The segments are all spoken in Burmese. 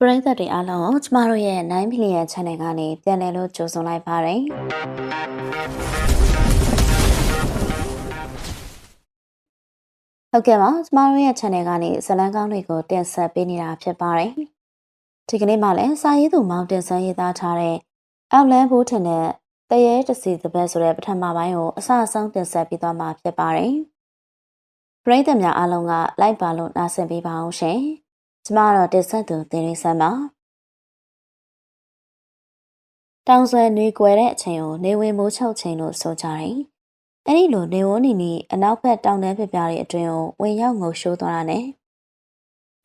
ပရိသတ်တွေအားလုံးကိုကျမတို့ရဲ့9 million channel ကနေပြန်လည်လို့ကြိုဆိုလိုက်ပါတယ်။ဟုတ်ကဲ့ပါကျမတို့ရဲ့ channel ကနေဇလန်းကောင်းတွေကိုတင်ဆက်ပေးနေတာဖြစ်ပါတယ်။ဒီကနေ့မှလည်းစာရေးသူမောင်တင်ဆန်းရေးသားထားတဲ့အောက်လန်းဘိုးထင်တဲ့တရေတစီသဘက်ဆိုတဲ့ပထမပိုင်းကိုအစအဆုံးတင်ဆက်ပေးသွားမှာဖြစ်ပါတယ်။ပရိသတ်များအားလုံးကလိုက်ပါလို့နားဆင်ပေးပါအောင်ရှင်။ ကျမတော့တင်ဆက်သူတင်ရဆန်းပါတောင်ဆွဲနှွေးကွယ်တဲ့အချိန်ကိုနေဝင်မိုးချုပ်ချိန်လို့ဆိုကြတယ်။အဲ့ဒီလိုနေဝန်းနီနီအနောက်ဘက်တောင်တန်းပြပြတွေအတွင်းကိုဝင်ရောက်ငုံရှိုးသွားတာနဲ့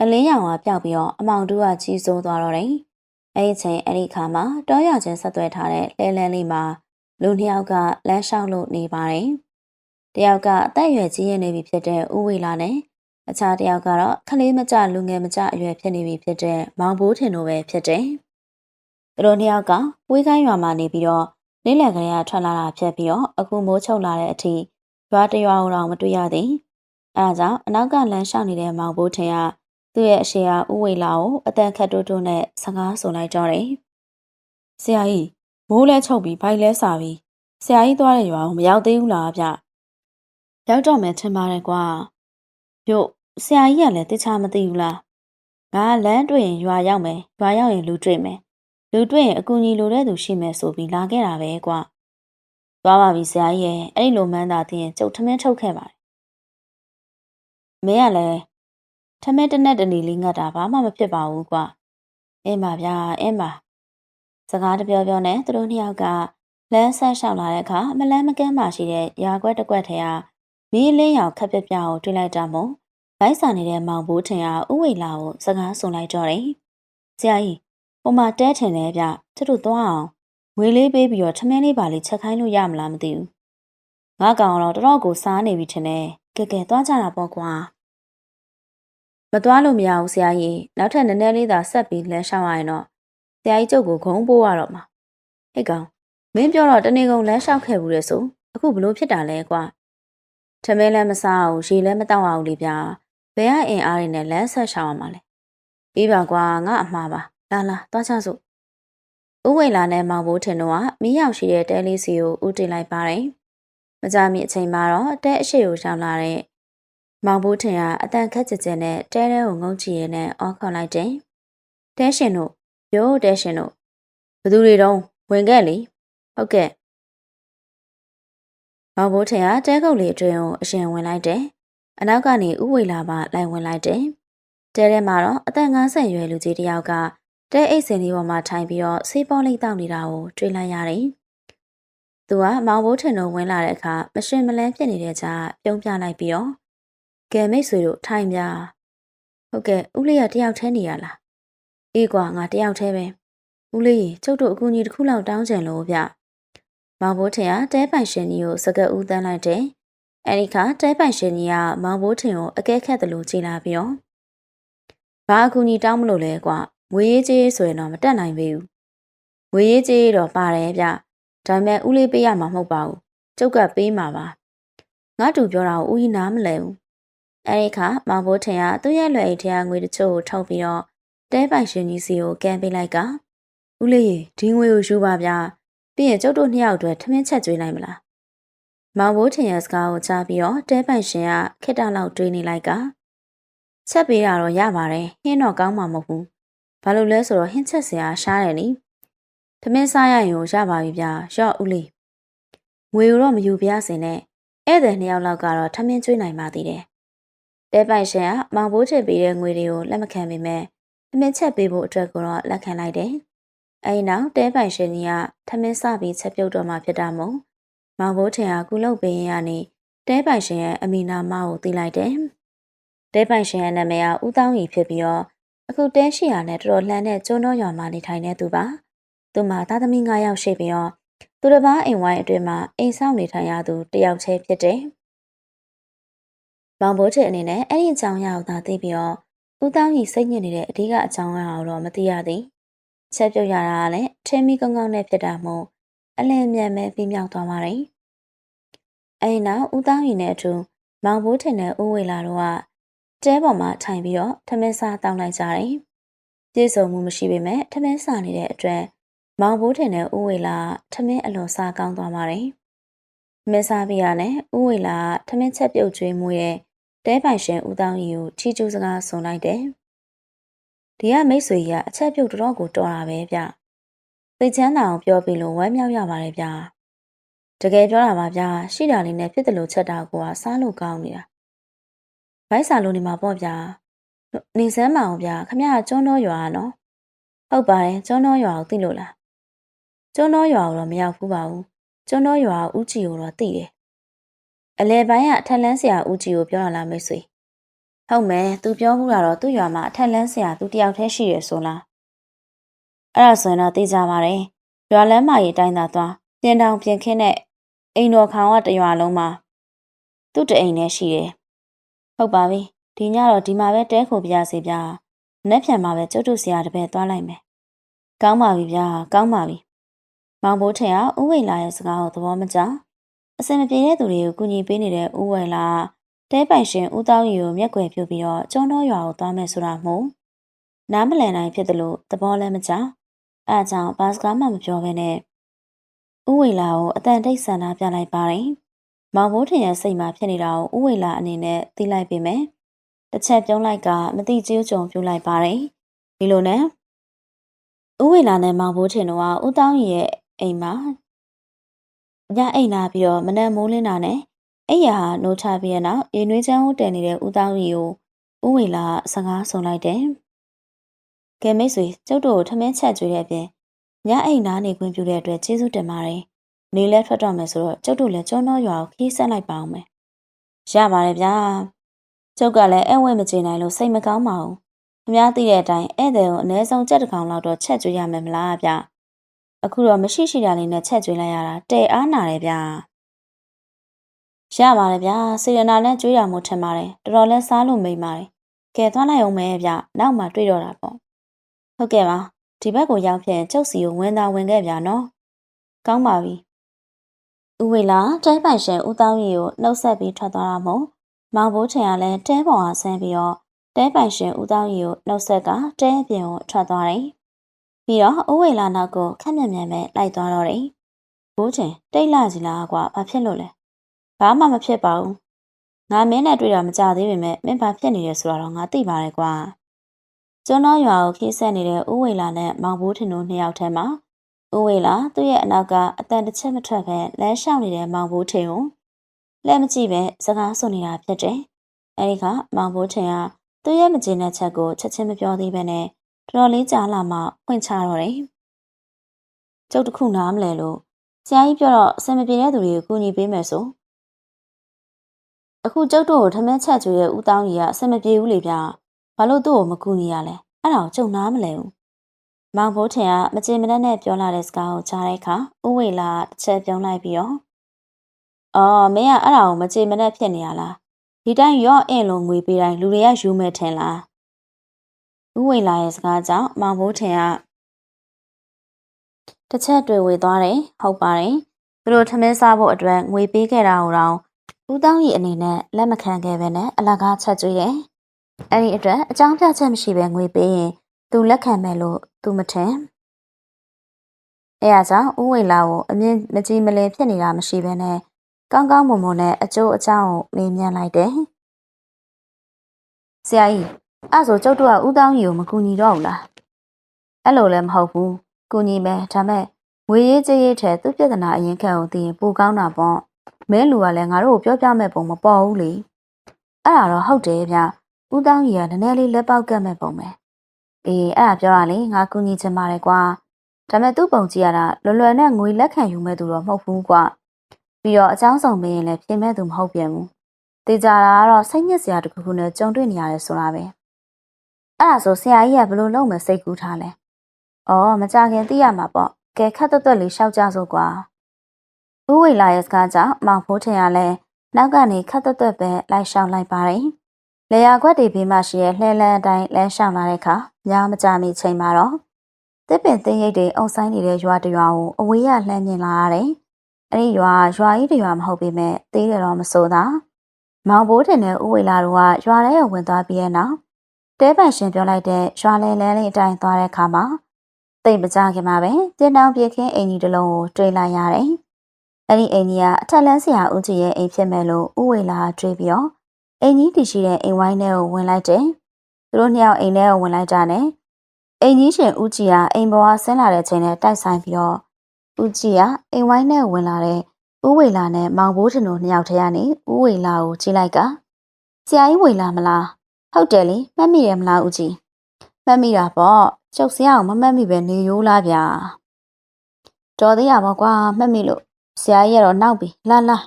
အလင်းရောင်ကပျောက်ပြီးတော့အမောင်တူးကကြီးစိုးသွားတော့တယ်။အဲ့ဒီချိန်အဲ့ဒီခါမှာတောရချင်းဆက်သွဲထားတဲ့လဲလန်းလေးမှာလူနှစ်ယောက်ကလမ်းလျှောက်လို့နေပါတယ်။တယောက်ကအသက်အရွယ်ကြီးရနေပြီဖြစ်တဲ့ဦးဝေလာနဲ့ အခြားတစ်ယောက်ကတော့ခလေးမကြလူငယ်မကြအရွယ်ဖြစ်နေပြီဖြစ်တဲ့မောင်ဘိုးထင်တို့ပဲဖြစ်တယ်။သူတို့နှစ်ယောက်ကဝေးကိုင်းရွာမှာနေပြီးတော့နေ့လယ်ကလေးကထွက်လာတာဖြစ်ပြီးတော့အခုမိုးချုပ်လာတဲ့အထိရွာတရွာအောင်မတွေ့ရသည်။အဲဒါကြောင့်အနောက်ကလမ်းလျှောက်နေတဲ့မောင်ဘိုးထင်ကသူ့ရဲ့အရှိရာဥဝေလာကိုအတန်ခတ်တိုးတိုးနဲ့စကားဆိုလိုက်ကြတယ်။ဆရာကြီးမိုးလဲချုပ်ပြီးဘိုက်လဲစာပြီးဆရာကြီးသွားတဲ့ရွာကိုမရောက်သေးဘူးလားဗျ။ရောက်တော့မယ်ထင်ပါတယ်ကွာ။ညို့ ဆရာကြီးကလည်းတခြားမသိဘူးလားငါလမ်းတွေ့ရင်ရွာရောက်မယ်ရွာရောက်ရင်လူတွေ့မယ်လူတွေ့ရင်အကူကြီးလိုတဲ့သူရှိမယ်ဆိုပြီးလာခဲ့တာပဲကွာသွားပါပြီဆရာကြီးရဲ့အဲ့ဒီလိုမှန်းသာသိရင်ကျုပ်ထမင်းထုတ်ခဲ့ပါတယ်မင်းကလည်းထမင်းတနက်တနေလေးငတ်တာဘာမှမဖြစ်ပါဘူးကွာအင်းပါဗျာအင်းပါစကားတပြောပြောနဲ့သူတို့နှစ်ယောက်ကလမ်းဆက်လျှောက်လာတဲ့အခါမလန်းမကန်းမှရှိတဲ့ရာခွက်တစ်ကွက်ထဲကမီးလင်းရောင်ခက်ပြပြကိုတွေ့လိုက်တာမို့ လိုက်စာနေတဲ့မောင်ဘိုးထင်ကဥဝေလာကိုစကားဆိုလိုက်တော့တယ်။ဆရာကြီးဟိုမှာတဲထင်တယ်ဗျ။သူတို့သွားအောင်ငွေလေးပေးပြီးတော့ထမင်းလေးပါလေးချက်ခိုင်းလို့ရမလားမသိဘူး။ငါကောင်တော့တော်တော်ကိုစားနေပြီထင်တယ်။ကဲကဲသွားကြတာပေါ့ကွာ။မသွားလို့မရဘူးဆရာကြီး။နောက်ထပ်နည်းနည်းလေးသာဆက်ပြီးလမ်းလျှောက်ရရင်တော့ဆရာကြီးကျုပ်ကိုဂုံးပိုးရတော့မှာ။ဟဲ့ကောင်မင်းပြောတော့တနေကုန်လမ်းလျှောက်ခဲ့ဘူးလေဆို။အခုဘလို့ဖြစ်တာလဲကွာ။ထမင်းလည်းမစားအောင်ရေလည်းမတောက်အောင်လေဗျာ ဘယ်ကအင်အားတွေနဲ့လမ်းဆက်ရှောင်ရမှာလဲပြီးပါကွာငါအမှားပါလာလာသွားချစို့ဥဝေလာနဲ့မောင်ဘိုးထင်တို့ကမီးရောက်ရှိတဲ့တဲလေးစီကိုဥတင်လိုက်ပါတယ်မကြမီအချိန်မှာတော့တဲအရှိကိုရောက်လာတဲ့မောင်ဘိုးထင်ကအတန်ခက်ကြကြနဲ့တဲတဲကိုငုံချီရနဲ့အော်ခေါ်လိုက်တယ်တဲရှင်တို့ရိုးတဲရှင်တို့ဘသူတွေတော့ဝင်ခဲ့လေဟုတ်ကဲ့မောင်ဘိုးထင်ကတဲကုတ်လေးအတွင်းကိုအရှင်ဝင်လိုက်တယ် အနောက်ကနေဥဝေလာပါလိုက်ဝင်လိုက်တယ်။တဲထဲမှာတော့အသက်50ရွယ်လူကြီးတစ်ယောက်ကတဲအိတ်စင်လေးပေါ်မှာထိုင်ပြီးတော့ဆေးပေါလေးတောက်နေတာကိုတွေ့လိုက်ရတယ်။သူကမောင်ဘိုးထင်တို့ဝင်လာတဲ့အခါမရှင်မလန်းဖြစ်နေတဲ့ကြားပြုံးပြလိုက်ပြီးတော့ကဲမိတ်ဆွေတို့ထိုင်ပြ။ဟုတ်ကဲ့ဦးလေးကတယောက်တည်းနေရလား။အေးကွာငါတယောက်တည်းပဲ။ဦးလေးကျုပ်တို့အကူကြီးတစ်ခုလောက်တောင်းချင်လို့ဗျ။မောင်ဘိုးထင်ကတဲပိုင်ရှင်ကြီးကိုစကတ်ဦးတန်းလိုက်တယ်။ အဲဒီခါတဲပိုင်ရှင်ကြီးကမောင်ဘိုးထင်ကိုအကဲခတ်တယ်လို့ကြည်လာပြီးတော့ဘာအကူကြီးတောင်းမလို့လဲကွာငွေရေးကြေးဆိုရင်တော့မတက်နိုင်ပေဘူးငွေရေးကြေးတော့ပါတယ်ဗျဒါပေမဲ့ဦးလေးပေးရမှာမဟုတ်ပါဘူးကျုပ်ကပေးမှာပါငါတူပြောတာကိုဦးကြီးနားမလဲဘူးအဲဒီခါမောင်ဘိုးထင်ကသူ့ရဲ့လွယ်အိတ်ထဲကငွေတချို့ကိုထုတ်ပြီးတော့တဲပိုင်ရှင်ကြီးစီကိုကန်ပေးလိုက်ကဦးလေးဒီငွေကိုယူပါဗျာပြီးရင်ကျုပ်တို့နှစ်ယောက်အတွက်ထမင်းချက်ကျွေးနိုင်မလား မောင်ဘိုးထင်ရဲ့စကားကိုကြားပြီးတော့တဲပိုင်ရှင်ကခက်တာလောက်တွေးနေလိုက်ကချက်ပေးတာတော့ရပါတယ်ဟင်းတော့ကောင်းမှာမဟုတ်ဘူးဘာလို့လဲဆိုတော့ဟင်းချက်စရာရှားတယ်နိသမင်းစားရရင်ကိုရပါပြီဗျာရော့ဦးလေးငွေတော့မယူပြစင်နဲ့ဧည့်သည်နှစ်ယောက်လောက်ကတော့ထမင်းကျွေးနိုင်ပါသေးတယ်တဲပိုင်ရှင်ကမောင်ဘိုးထစ်ပေးတဲ့ငွေတွေကိုလက်မခံပေမဲ့သမင်းချက်ပေးဖို့အတွက်ကိုတော့လက်ခံလိုက်တယ်အဲဒီနောက်တဲပိုင်ရှင်ကြီးကထမင်းစပြီးချက်ပြုတ်တော့မှဖြစ်တာမို့ မောင်ဘိုးထင်ဟာကုလုတ်ပင်ရနေတဲပိုင်ရှင်ရဲ့အမီနာမကိုသိလိုက်တယ်။တဲပိုင်ရှင်ရဲ့နာမည်ကဦးတောင်းရီဖြစ်ပြီးတော့အခုတဲရှိရနဲ့တော်တော်လှမ်းတဲ့ကျွန်းတော်ရွာမှာနေထိုင်နေသူပါ။သူမှာသားသမီး9ယောက်ရှိပြီးတော့သူတစ်ပါးအိမ်ဝိုင်းအတွင်းမှာအိမ်ဆောင်နေထိုင်ရသူတယောက်ချင်းဖြစ်တယ်။မောင်ဘိုးထင်အနေနဲ့အဲ့ဒီအကြောင်းအရာကိုသာသိပြီးတော့ဦးတောင်းရီစိတ်ညစ်နေတဲ့အဓိကအကြောင်းအရာကိုတော့မသိရသည်။ချက်ပြုတ်ရတာကလည်းထင်းမီကောင်းကောင်းနဲ့ဖြစ်တာမို့အလင်းမြန်မဲ့ပြီးမြောက်သွားပါတယ်။ အဲဒီနောက်ဦးသားရီနဲ့အတူမောင်ဘိုးထင်တဲ့ဦးဝေလာတို့ကတဲပေါ်မှာထိုင်ပြီးတော့ထမင်းစားတောင်းလိုက်ကြတယ်ပြေဆုံးမှုမရှိပေမဲ့ထမင်းစားနေတဲ့အတွက်မောင်ဘိုးထင်တဲ့ဦးဝေလာထမင်းအလွန်စားကောင်းသွားပါတယ်။မင်းစားပြရနဲ့ဦးဝေလာထမင်းချက်ပြုတ်ကျွေးမှုရဲ့တဲပိုင်ရှင်ဦးတောင်းကြီးကိုချီကျူးစကားဆွန်လိုက်တယ်။ဒီကမိတ်ဆွေကြီးကအချက်ပြုတ်တော်ကိုတော်တာပဲဗျ။သိချမ်းသာအောင်ပြောပြီးလို့ဝမ်းမြောက်ရပါတယ်ဗျ။ တကယ်ပြောတာပါဗျာရှိတာလေးနဲ့ဖြစ်တယ်လို့ချက်တာကိုကစားလို့ကောင်းနေတာ။ဗိုက်စာလို့နေမှာပေါ့ဗျာ။နေစမ်းမအောင်ဗျာခမရကျွန်းတော်ရွာနော်။ဟုတ်ပါတယ်ကျွန်းတော်ရွာကိုသိလို့လား။ကျွန်းတော်ရွာကိုတော့မရောက်ဘူးပါဘူး။ကျွန်းတော်ရွာဦးကြီးကိုတော့သိတယ်အလဲပိုင်းကအထက်လန်းဆရာဦးကြီးကိုပြောရလားမိတ်ဆွေဟုတ်မယ်သူပြောမှုတာတော့သူ့ရွာမှာအထက်လန်းဆရာသူတယောက်တည်းရှိရဆိုလားအဲ့ဒါဆိုရင်တော့သိကြပါတယ်ရွာလမ်းမကြီးအတိုင်းသာသွားပြင်တောင်ပြင်ခင်းတဲ့ အိမ်တော်ခေါင်ကတရွာလုံးမှာသူ့တအိမ်နဲ့ရှိတယ်ဟုတ်ပါပြီဒီညတော့ဒီမှာပဲတဲခိုပြရစီဗျာနက်ဖြန်မှာပဲကျုပ်တို့ဆရာတပည့်သွားလိုက်မယ်ကောင်းပါပြီဗျာကောင်းပါပြီမောင်ဘိုးထင်ကဥဝိလာရဲ့စကားကိုသဘောမကျအစင်မပြေတဲ့သူတွေကိုကူညီပေးနေတဲ့ဦးဝယ်လာတဲပိုင်ရှင်ဦးတောင်းရီကိုမျက်ွယ်ပြုတ်ပြီးတော့ကျွန်းတော်ရွာကိုသွားမယ်ဆိုတာမို့နားမလည်နိုင်ဖြစ်တယ်လို့သဘောလည်းမကျအဲအကြောင်းဘာစကားမှမပြောဘဲနဲ့ ဦးဝေလာကိုအတန်တိတ်ဆန္ဒပြလိုက်ပါတယ်။မောင်ဘိုးထင်ရဲ့စိတ်မှာဖြစ်နေတာကိုဦးဝေလာအနေနဲ့သိလိုက်ပေမဲ့တစ်ချက်ပြုံးလိုက်ကမတိကျကြုံပြူလိုက်ပါတယ်။ဒီလိုနဲ့ဦးဝေလာနဲ့မောင်ဘိုးထင်တို့ကဦးတောင်းရီရဲ့အိမ်မှာညအိမ်လာပြီးတော့မနက်မိုးလင်းတာနဲ့အိယာဟာနိုးချပြီးတဲ့နောက်ရေနွေးချမ်းဟိုတည်နေတဲ့ဦးတောင်းရီကိုဦးဝေလာစကားဆုံလိုက်တယ်။ကဲမိတ်ဆွေကျုပ်တို့ကိုထမင်းချက်ကျွေးတဲ့အပြင် ညအိမ်နားနေခွင့်ပြုတဲ့အတွက်ကျေးဇူးတင်ပါတယ်။နေလဲထွက်တော့မယ်ဆိုတော့ကျုပ်တို့လည်းကျွန်းတော်ရွာကိုခီးဆက်လိုက်ပါအောင်မယ်။ရပါတယ်ဗျာ။ကျုပ်ကလည်းအဲ့ဝဲမကျေနိုင်လို့စိတ်မကောင်းပါဘူး။ခင်ဗျားသိတဲ့အတိုင်းဧည့်သည်ကိုအနည်းဆုံးကြက်တစ်ကောင်လောက်တော့ချက်ကျွေးရမယ်မလားဗျ။အခုတော့မရှိရှိတာလေးနဲ့ချက်ကျွေးလိုက်ရတာတဲ့အားနာတယ်ဗျာရပါတယ်ဗျာစေရနာနဲ့ကျွေးရမှုထင်ပါတယ်တော်တော်လဲစားလို့မိန်ပါတယ်ကဲသွားလိုက်အောင်မယ်ဗျနောက်မှတွေ့တော့တာပေါ့ဟုတ်ကဲ့ပါ ဒီဘက်ကိုရောက်ဖြင့်ကျုပ်စီကိုဝင်သာဝင်ခဲ့ဗျာနော်ကောင်းပါပြီဥဝေလာတဲပိုင်ရှင်ဦးတောင်းရီကိုနှုတ်ဆက်ပြီးထွက်သွားတာမို့မောင်ဘိုးချင်ကလည်းတဲပေါ်ဟာဆင်းပြီးတော့တဲပိုင်ရှင်ဦးတောင်းရီကိုနှုတ်ဆက်ကတဲအပြင်ကိုထွက်သွားတယ်ပြီးတော့အိုးဝေလာနောက်ကိုခက်မြက်မြက်ပဲလိုက်သွားတော့တယ်။ဘိုးချင်းတိတ်လာစီလားကွာဘာဖြစ်လို့လဲ။ဘာမှမဖြစ်ပါဘူး။ငါမင်းနဲ့တွေ့တာမကြသေးပေမဲ့မင်းဘာဖြစ်နေလဲဆိုတော့ငါသိပါတယ်ကွာ။ ကျွန်းတော်ရွာကိုခီးဆက်နေတဲ့အိုးဝေလာနဲ့မောင်ဘိုးထင်တို့နှစ်ယောက်ထဲမှာအိုးဝေလာသူ့ရဲ့အနောက်ကအတန်တစ်ချက်မထွက်ပဲလမ်းလျှောက်နေတဲ့မောင်ဘိုးထင်ကိုလက်မကြည့်ပဲစကားဆိုနေတာဖြစ်တယ်။အဲဒီကမောင်ဘိုးထင်ကသူ့ရဲ့မကျေနပ်ချက်ကိုချက်ချင်းမပြောသေးပဲနဲ့တော်တော်လေးကြာလာမှဖွင့်ချတော့တယ်။ကျုပ်တခုနားမလဲလို့ဆရာကြီးပြောတော့အဆင်မပြေတဲ့သူတွေကိုကူညီပေးမယ်ဆိုအခုကျုပ်တို့ကိုထမင်းချက်ကျွေးတဲ့ဦးတောင်းကြီးကအဆင်မပြေဘူးလေဗျာ။ ဘာလို့သူ့ကိုမကူညီရလဲ။အဲ့ဒါကိုကျုံနားမလဲဘူး။မောင်ဘိုးထင်ကမကြေမနက်နဲ့ပြောလာတဲ့စကားကိုကြားတဲ့အခါဥဝေလာတစ်ချက်ပြုံးလိုက်ပြီးတော့အော်မင်းကအဲ့ဒါကိုမကြေမနက်ဖြစ်နေရလား။ဒီတိုင်းရော့အင်းလုံးငွေပေးတိုင်းလူတွေကယူမဲ့ထင်လား။ဦးဝေလာရဲ့စကားကြောင့်မောင်ဘိုးထင်ကတစ်ချက်တွေ့ဝေသွားတယ်ဟုတ်ပါတယ်သူတို့ထမင်းစားဖို့အတွက်ငွေပေးခဲ့တာကိုတော့ဦးတောင်းကြီးအနေနဲ့လက်မခံခဲ့ပဲနဲ့အလကားချက်ကျွေးတယ် အဲ့ဒီအတွက်အကြောင်းပြချက်မရှိပဲငွေပေးရင်သူလက်ခံမယ်လို့သူမထင်အဲအားကြောင့်ဦးဝေလာကိုအမြင်မကြည်မလင်ဖြစ်နေတာမရှိဘဲနဲ့ကောင်းကောင်းမွန်မွန်နဲ့အကျိုးအကြောင်းကိုမေးမြန်းလိုက်တယ်ဆရာကြီးအဲ့ဆိုကျုပ်တို့ကဦးတောင်းကြီးကိုမကူညီတော့ဘူးလားအဲ့လိုလည်းမဟုတ်ဘူးကူညီမယ်ဒါမဲ့ငွေရေးကြေးရေးထဲသူ့ပြဿနာအရင်ခံအောင်သိရင်ပိုကောင်းတာပေါ့မဲလူကလည်းငါတို့ကိုပြောပြမဲ့ပုံမပေါ်ဘူးလေအဲ့ဒါတော့ဟုတ်တယ်ဗျ ဦးတောင်းကြီးကနည်းနည်းလေးလက်ပေါက်ကပ်မဲ့ပုံပဲအေးအဲ့ဒါပြောရလေငါကူညီချင်ပါတယ်ကွာဒါပေမဲ့သူ့ပုံကြည့်ရတာလွယ်လွယ်နဲ့ငွေလက်ခံယူမဲ့သူတော့မဟုတ်ဘူးကွာပြီးတော့အချောင်းဆောင်ပေးရင်လည်းပြင်မဲ့သူမဟုတ်ပြန်ဘူးတေချာတာကတော့စိတ်ညစ်စရာတစ်ခုခုနဲ့ကြုံတွေ့နေရတယ်ဆိုတာပဲအဲ့ဒါဆိုဆရာကြီးကဘလို့လုံးမစိတ်ကူးထားလဲဩမကြခင်သိရမှာပေါ့ကဲခက်တွတ်တွတ်လေးရှောက်ကြစို့ကွာဥဝိလာရဲ့စကားကြောင့်မောင်ဖိုးထင်ရလဲနောက်ကနေခက်တွတ်တွတ်ပဲလိုက်ရှောက်လိုက်ပါတယ် လေယာခွက်တွေဘေးမှာရှိရဲ့လှဲလန်းအတိုင်းလမ်းရှောက်လာတဲ့အခါညမကြမီချိန်မှာတော့တစ်ပင်သိရိတ်တွေအုံဆိုင်နေတဲ့ရွာတရွာကိုအဝေးကလှမ်းမြင်လာရတယ်။အဲ့ဒီရွာရွာကြီးတရွာမဟုတ်ပေမဲ့သေးတယ်တော့မစိုးတာ။မောင်ဘိုးထင်တဲ့ဦးဝေလာတို့ကရွာထဲကိုဝင်သွားပြီးတဲ့နောက်တဲပန်ရှင်ပြောလိုက်တဲ့ရွာလဲလန်းလေးအတိုင်းသွားတဲ့အခါမှာတိတ်မကြခင်မှာပဲတင်တောင်ပြေခင်းအိမ်ကြီးတစ်လုံးကိုတွေ့လိုက်ရတယ်။အဲ့ဒီအိမ်ကြီးကအထက်လန်းဆရာဦးကြီးရဲ့အိမ်ဖြစ်မဲ့လို့ဥဝေလာတွေ့ပြီးတော့ အိမ်ကြီးတည်ရှိတဲ့အိမ်ဝိုင်းထဲကိုဝင်လိုက်တယ်။သူတို့နှစ်ယောက်အိမ်ထဲကိုဝင်လိုက်တာနဲ့အိမ်ကြီးရှင်ဦးကြီးကအိမ်ပေါ်ကဆင်းလာတဲ့ချိန်နဲ့တိုက်ဆိုင်ပြီးတော့ဦးကြီးကအိမ်ဝိုင်းထဲကိုဝင်လာတဲ့ဥဝေလာနဲ့မောင်ဘိုးထင်တို့နှစ်ယောက်ထဲကနေဥဝေလာကိုကြည့်လိုက်ကဆရာကြီးဝေလာမလားဟုတ်တယ်လေမှတ်မိတယ်မလားဦးကြီးမှတ်မိတာပေါ့ကျုပ်ဆရာကိုမမှတ်မိပဲနေရိုးလားဗျာတော်သေးရပါကွာမှတ်မိလို့ဆရာကြီးကတော့နောက်ပြီလာလာ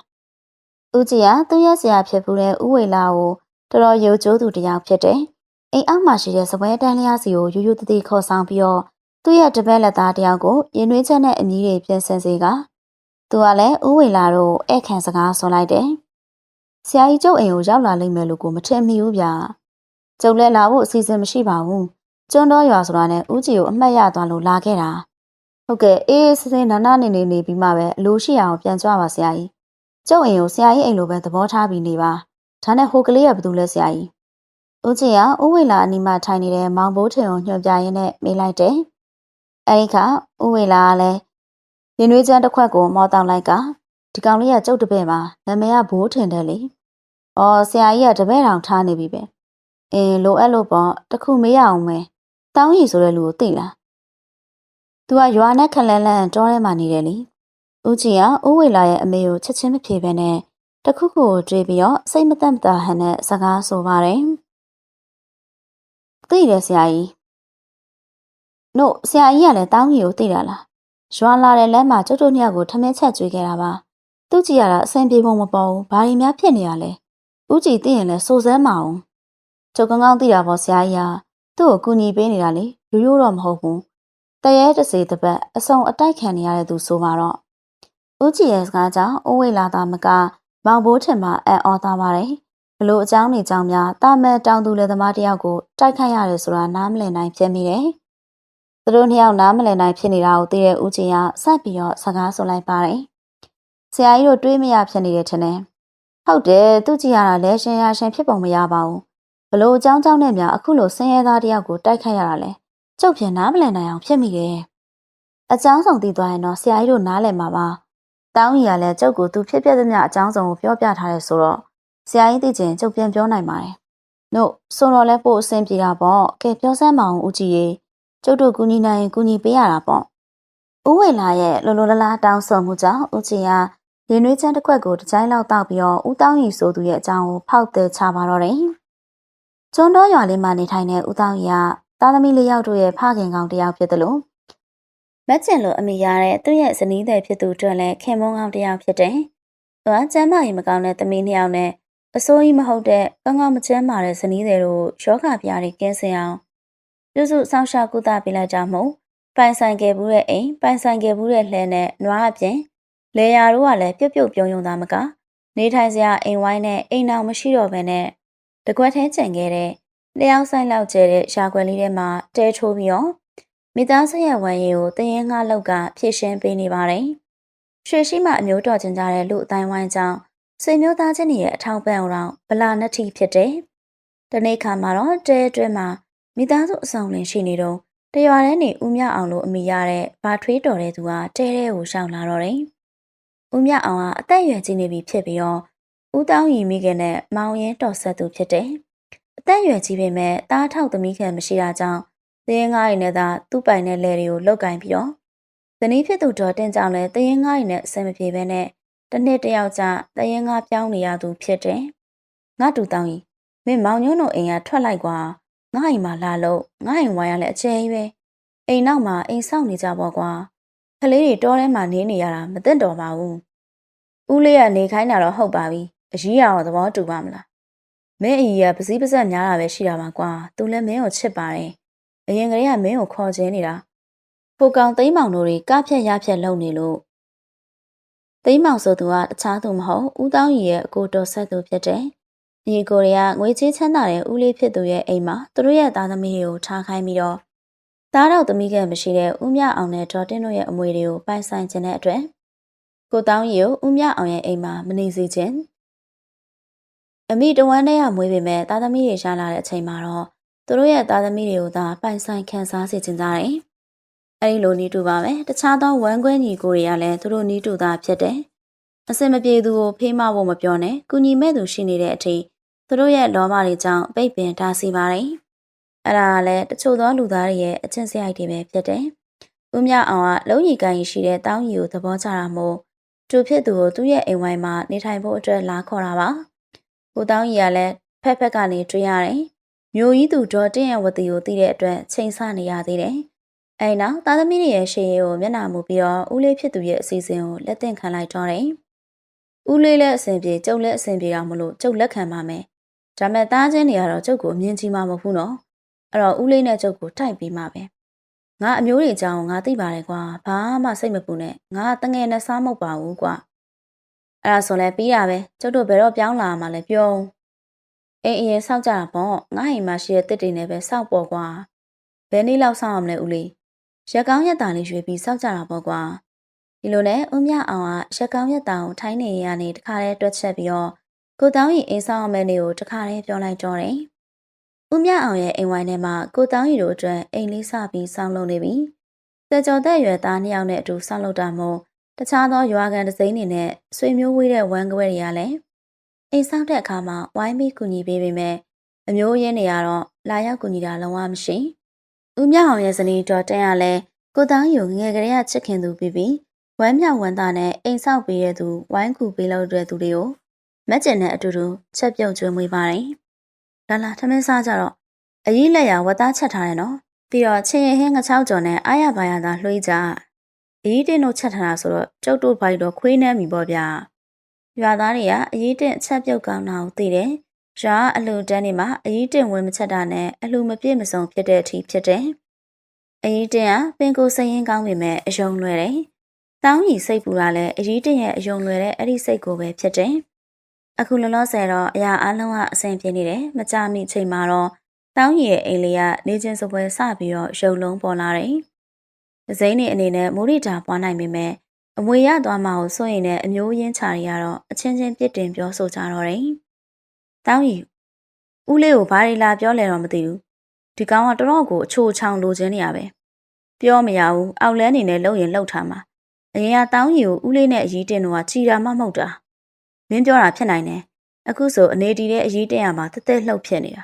ဦးကြီးကသူ့ရဲ့ဆရာဖြစ်ဖူးတဲ့ဥဝေလာကိုတော်တော်ယုံကြိုးသူတစ်ယောက်ဖြစ်တယ်အိမ်အောက်မှာရှိတဲ့စပွဲတန်းလျားစီကိုယူယူတည်တည်ခေါ်ဆောင်ပြီးတော့သူ့ရဲ့တပည့်လက်သားတယောက်ကိုရင်နှွေးချက်နဲ့အမီးတွေပြင်ဆင်စေကသူကလည်းဥဝေလာတို့ဧကန်စကားဆွလိုက်တယ်ဆရာကြီးကျုပ်အိမ်ကိုရောက်လာလိမ့်မယ်လို့ကိုမထင်မိဘူးဗျာကျုပ်လည်းလာဖို့အစီအစဉ်မရှိပါဘူးကျွန်းတော်ရွာဆိုတာနဲ့ဦးကြီးကိုအမှတ်ရသွားလို့လာခဲ့တာဟုတ်ကဲ့အေးစစ်စစ်နာနာနေနေနေပြီးမှပဲအလိုရှိအောင်ပြန်ကြွပါဆရာကြီး ကျုပ်အိမ်ကိုဆရာကြီးအိမ်လိုပဲသဘောထားပြီးနေပါဒါနဲ့ဟိုကလေးကဘာလို့လဲဆရာကြီးဦးကြီးကဥဝေလာအနီးမှာထိုင်နေတဲ့မောင်ဘိုးထင်ကိုညွှန်ပြရင်းနဲ့မေးလိုက်တယ်အဲဒီခါဥဝေလာကလည်းရင်နွေးချမ်းတစ်ခွက်ကိုမောတောင်းလိုက်ကဒီကောင်လေးကကျုပ်တပည့်ပါနာမည်ကဘိုးထင်တယ်လေ။အော်ဆရာကြီးကတပည့်တောင်ထားနေပြီပဲ။အင်းလိုအပ်လို့ပေါ့တခုမေးရအောင်မယ်။တောင်းရီဆိုတဲ့လူကိုသိလား။ तू ကရွာနဲ့ခလန်းလန်းတောထဲမှာနေတယ်လေ။ ဦးကြီးကဦးဝေလာရဲ့အမေကိုချက်ချင်းမဖြေဘဲနဲ့တခုခုကိုတွေးပြီးတော့စိတ်မသက်မသာဟန်နဲ့စကားဆိုပါတယ်။သိတယ်ဆရာကြီး။နို့ဆရာကြီးကလည်းတောင်းကြီးကိုသိတာလား။ရွာလာတဲ့လမ်းမှာကျုပ်တို့နှစ်ယောက်ကိုထမင်းချက်ကျွေးခဲ့တာပါ။သူ့ကြည့်ရတာအဆင်ပြေပုံမပေါ်ဘူး။ဘာတွေများဖြစ်နေရလဲ။ဦးကြည်သိရင်လည်းစိုးစမ်းမအောင်။ကျုပ်ကောင်းကောင်းသိတာပေါ့ဆရာကြီးကသူ့ကိုကူညီပေးနေတာလေ။ရိုးရိုးတော့မဟုတ်ဘူး။တရဲတစေတပတ်အစုံအတိုက်ခံနေရတဲ့သူဆိုမှတော့ ဦးကြည်ရဲ့စကားကြောင့်အိုးဝေလာသားမကမောင်ဘိုးထင်မှအံ့ဩသွားပါတယ်။ဘလို့အကြောင်းနေကြောင်းများတာမန်တောင်သူလယ်သမားတယောက်ကိုတိုက်ခိုက်ရတယ်ဆိုတာနားမလည်နိုင်ဖြစ်မိတယ်။သူတို့နှစ်ယောက်နားမလည်နိုင်ဖြစ်နေတာကိုသိတဲ့ဦးချင်းကဆက်ပြီးတော့စကားဆိုလိုက်ပါတယ်။ဆရာကြီးတို့တွေးမရဖြစ်နေတယ်ထင်တယ်။ဟုတ်တယ်သူကြည့်ရတာလဲရှင်ရရှင်ဖြစ်ပုံမရပါဘူး။ဘလို့အကြောင်းကြောင့်နဲ့များအခုလိုဆင်းရဲသားတယောက်ကိုတိုက်ခိုက်ရတာလဲ။ကျုပ်ပြန်နားမလည်နိုင်အောင်ဖြစ်မိတယ်။အကြောင်းဆောင်သိသွားရင်တော့ဆရာကြီးတို့နားလည်မှာပါ။ တောင်းကြီးကလည်းကျုပ်ကိုသူဖြစ်ပြတဲ့မြအကြောင်းဆောင်ကိုပြောပြထားတယ်ဆိုတော့ဆရာကြီးသိချင်ကျုပ်ပြန်ပြောနိုင်ပါတယ်။နို့ဆိုတော့လဲပို့အဆင်ပြေတာပေါ့။ကဲပြောစမ်းမအောင်ဦးကြီးရေကျုပ်တို့ကူညီနိုင်ရင်ကူညီပေးရတာပေါ့။ဦးဝေလာရဲ့လိုလိုလားလားတောင်းဆိုမှုကြောင့်ဦးချီကရင်နွေးချမ်းတစ်ခွက်ကိုတစ်ကြိုင်းလောက်တောက်ပြီးတော့ဦးတောင်းရီဆိုသူရဲ့အကြောင်းကိုဖောက်သည်ချပါတော့တယ်။ကျွန်းတော်ရွာလေးမှာနေထိုင်တဲ့ဦးတောင်းရီကသားသမီးလေးယောက်တို့ရဲ့ဖခင်ကောင်တစ်ယောက်ဖြစ်တယ်လို့ မက်ကျင်လိုအမိရတဲ့သူ့ရဲ့ဇနီးသည်ဖြစ်သူတွင်လည်းခင်မုန်းကောင်တစ်ယောက်ဖြစ်တယ်။သူကကျမ်းမာရေးမကောင်းတဲ့သမီးနှစ်ယောက်နဲ့အစိုးရမဟုတ်တဲ့ကောင်းကောင်းမချမ်းမာတဲ့ဇနီးသည်တို့ယောဂပြားတွေကင်းစင်အောင်ပြုစုစောင့်ရှောက်ကုသပေးလိုက်ကြမှုပိုင်ဆိုင်ခဲ့ဘူးတဲ့အိမ်ပိုင်ဆိုင်ခဲ့ဘူးတဲ့လှဲနဲ့နွားအပြင်လေယာတို့ကလည်းပြုတ်ပြုတ်ပြုံယုံသားမကနေထိုင်စရာအိမ်ဝိုင်းနဲ့အိမ်အောင်မရှိတော့ဘဲနဲ့တကွက်ထဲကျန်ခဲ့တဲ့လျှောက်ဆိုင်လောက်ကျဲတဲ့ရှာကွယ်လေးထဲမှာတဲထိုးပြီးတော့ မိသားစုရဲ့ဝန်ရည်ကိုတရင်ငါလောက်ကဖြည့်ရှင်းပေးနေပါတယ်။ရွှေရှိမှအမျိုးတော်ကျင်ကြတဲ့လူအတိုင်းဝိုင်းကြောင့်ဆွေမျိုးသားချင်းတွေရဲ့အထောက်ပံ့အောင်ဗလာနှတိဖြစ်တယ်။ဒီနေ့ခါမှာတော့တဲအတွင်းမှာမိသားစုအဆောင်လင်ရှိနေတော့တရွာထဲနေဦးမြအောင်လို့အမိရတဲ့ဘာထွေးတော်တဲ့သူကတဲတဲကိုရှောင်လာတော့တယ်။ဦးမြအောင်ကအသက်အရွယ်ကြီးနေပြီဖြစ်ပြီးတော့ဦးတောင်းရီမိခင်နဲ့မောင်ရင်တော်ဆက်သူဖြစ်တယ်။အသက်အရွယ်ကြီးပေမဲ့တားထောက်သမီးခင်မရှိတာကြောင့် တရင်ငါးရီနဲ့သာသူ့ပိုင်တဲ့လယ်တွေကိုလုတ်ကင်ပြီးတော့ဇနီးဖြစ်သူတော်တင်ကြောင့်လည်းတရင်ငါးရီနဲ့အဆင်မပြေဘဲနဲ့တစ်နှစ်တယောက်ကြာတရင်ငါးပြောင်းနေရသူဖြစ်တယ်။ငါတူတောင်းရီမင်းမောင်ညွန်းတို့အိမ်ကထွက်လိုက်ကွာ။ငါ့အိမ်မှာလာလို့ငါ့အိမ်ဝိုင်းရလဲအကျယ်ကြီးပဲအိမ်နောက်မှာအိမ်ဆောက်နေကြပေါ့ကွာကလေးတွေတောထဲမှာနေနေရတာမသိတော့ပါဘူးဦးလေးကနေခိုင်းတာတော့ဟုတ်ပါပြီအကြီးရတော့သဘောတူပါမလားမင်းအကြီးကပစည်းပစက်များတာပဲရှိတာပါကွာသူလည်းမင်းကိုချစ်ပါတယ် အရင်ကလေးကမင်းကိုခေါ်ခြင်းနေတာဖိုကောင်သိမ်းမောင်တို့တွေကဖြက်ရဖြက်လုပ်နေလို့သိမ်းမောင်ဆိုသူကတခြားသူမဟုတ်ဦးတောင်းရီရဲ့အကိုတော်ဆက်သူဖြစ်တယ်ညီကိုတွေကငွေချေးချမ်းသာတဲ့ဦးလေးဖြစ်သူရဲ့အိမ်မှာသူတို့ရဲ့သားသမီးတွေကိုထားခိုင်းပြီးတော့သားတော်သမီးကမရှိတဲ့ဦးမြအောင်နဲ့ဒေါ်တင်းတို့ရဲ့အမွေတွေကိုပိုင်ဆိုင်ခြင်းတဲ့အတွက်ကိုတောင်းရီကိုဦးမြအောင်ရဲ့အိမ်မှာမနေစေခြင်းအမိတဝမ်းနဲ့ရမွေးပေမဲ့သားသမီးတွေရှားလာတဲ့အချိန်မှာတော့ သူတို့ရဲ့သားသမီးတွေကိုသာပိုင်ဆိုင်ခံစားစေချင်ကြတယ်။အဲဒီလိုနီးတူပါပဲတခြားသောဝမ်းကွဲညီကိုတွေကလည်းသူတို့နီးတူသားဖြစ်တယ်။အစင်မပြေသူကိုဖေးမဖို့မပြောနဲ့ကုညီမဲ့သူရှိနေတဲ့အထိသူတို့ရဲ့လောဘတွေကြောင့်ပိတ်ပင်တားဆီးပါတယ်။အဲ့ဒါကလည်းတချို့သောလူသားတွေရဲ့အချင်းစရိုက်တွေပဲဖြစ်တယ်။ဦးမြအောင်ကလုံးရီကိုင်းရှိတဲ့တောင်းရီကိုသဘောကျတာမို့သူဖြစ်သူကိုသူ့ရဲ့အိမ်ဝိုင်းမှာနေထိုင်ဖို့အတွက်လာခေါ်တာပါ။ကိုတောင်းရီကလည်းဖက်ဖက်ကနေတွေ့ရတယ်။ မျိုးကြီးသူဒေါ်တင်ရဲ့ဝတီကိုသိတဲ့အတွက်ချိန်ဆနေရသေးတယ်။အဲဒီနောက်သားသမီးတွေရဲ့ရှေ့ရေးကိုမျက်နှာမူပြီးတော့ဦးလေးဖြစ်သူရဲ့အစီအစဉ်ကိုလက်သင့်ခံလိုက်တော့တယ်။ဦးလေးလည်းအဆင်ပြေကျုပ်လည်းအဆင်ပြေတာမလို့ကျုပ်လက်ခံပါမယ်။ဒါမဲ့သားချင်းတွေကတော့ကျုပ်ကိုအမြင်ကြီးမှမဟုတ်ဘူးနော်။အဲ့တော့ဦးလေးနဲ့ကျုပ်ကိုတိုက်ပြီးမှပဲ။ငါအမျိုးတွေအကြောင်းငါသိပါတယ်ကွာ။ဘာမှစိတ်မပူနဲ့။ငါတငယ်နဲ့စားမဟုတ်ပါဘူးကွာ။အဲ့ဒါဆိုလဲပြီးတာပဲ။ကျုပ်တို့ဘယ်တော့ပြောင်းလာမှလဲပြော ဦး။အေးအရင်စောက်ကြတာပေါ့။ငါအိမ်မှာရှိတဲ့တစ်တွေနဲ့ပဲစောက်ပေါ့ကွာ။ဘယ်နည်းလောက်စောက်အောင်လဲဦးလေး။ရက်ကောင်းရက်တာလေးရွေးပြီးစောက်ကြတာပေါ့ကွာ။ဒီလိုနဲ့ဦးမြအောင်ကရက်ကောင်းရက်တာကိုထိုင်းနေရနေတခါတည်းတွက်ချက်ပြီးတော့ကိုတောင်းရီအိမ်ဆောင်အောင်မဲ့နေကိုတခါတည်းပြောလိုက်တော့တယ်။ဦးမြအောင်ရဲ့အိမ်ဝိုင်းထဲမှာကိုတောင်းရီတို့အတွက်အိမ်လေးစပြီးစောင်းလုပ်နေပြီ။တဲကျော်တဲ့ရွယ်သားနှစ်ယောက်နဲ့အတူစောင်းလုပ်တာမို့တခြားသောရွာကန်တစိမ့်တွေနဲ့ဆွေမျိုးဝေးတဲ့ဝမ်းကွဲတွေကလည်း အိမ်ဆောင်တဲ့အခါမှာဝိုင်းပြီးကူညီပေးပေမဲ့အမျိုးရင်းတွေကတော့လာရောက်ကူညီတာလုံးဝမရှိ။ဦးမြအောင်ရဲ့ဇနီးတော်တန်ရလဲကိုတောင်းရီကိုငယ်ကလေးကချစ်ခင်သူပြီးပြီးဝမ်းမြောက်ဝမ်းသာနဲ့အိမ်ဆောက်ပေးတဲ့သူဝိုင်းကူပေးလို့တဲ့သူတွေကိုမက်ကျင်နဲ့အတူတူချက်ပြုတ်ကျွေးမွေးပါတယ်။လာလာထမင်းစားကြတော့အကြီးလက်ရဝတ်သားချက်ထားတယ်နော်။ပြီးတော့ချင်းရင်ဟင်းငချောက်ကြော်နဲ့အားရပါရသာလှွေးကြ။အကြီးတင်းတို့ချက်ထားတာဆိုတော့ကျုပ်တို့ဘိုက်တော့ခွေးနှမ်းပြီပေါ့ဗျာ။ ရွာသားတွေကအကြီးတင်းချက်ပြုတ်ကောင်းတာကိုသိတယ်။ရွာအလူတန်းတွေမှာအကြီးတင်းဝင်မချက်တာနဲ့အလူမပြည့်မစုံဖြစ်တဲ့အထိဖြစ်တယ်။အကြီးတင်းကပင်ကိုစရင်ကောင်းပေမဲ့အယုံလွယ်တယ်။တောင်းရီစိတ်ပူတာလည်းအကြီးတင်းရဲ့အယုံလွယ်တဲ့အဲ့ဒီစိတ်ကိုပဲဖြစ်တယ်။အခုလောလောဆယ်တော့အရာအလုံးကအဆင်ပြေနေတယ်မကြမီချိန်မှာတော့တောင်းရီရဲ့အိမ်လေးကနေချင်းစပွဲစပြီးတော့ရုပ်လုံးပေါ်လာတယ်။ဒဇိန်းနေအနေနဲ့မိုးရီတာပွားနိုင်ပေမဲ့ အမွေရသွားမှကိုစိုးရင်လည်းအမျိုးရင်းချာတွေကတော့အချင်းချင်းပြစ်တင်ပြောဆိုကြတော့တယ်။တောင်းရီဦးလေးကိုဘာတွေလာပြောလဲတော့မသိဘူး။ဒီကောင်ကတော်တော်ကိုအချိုချောင်လိုချင်နေရပဲ။ပြောမရဘူးအောက်လန်းနေနဲ့လှုပ်ရင်လှုပ်ထားမှာ။အရင်ကတောင်းရီကိုဦးလေးနဲ့အကြီးတင်တော့ချီတာမှမဟုတ်တာ။မင်းပြောတာဖြစ်နိုင်တယ်အခုဆိုအနေတီတဲ့အရေးတက်ရမှာတက်တက်လှုပ်ဖြစ်နေတာ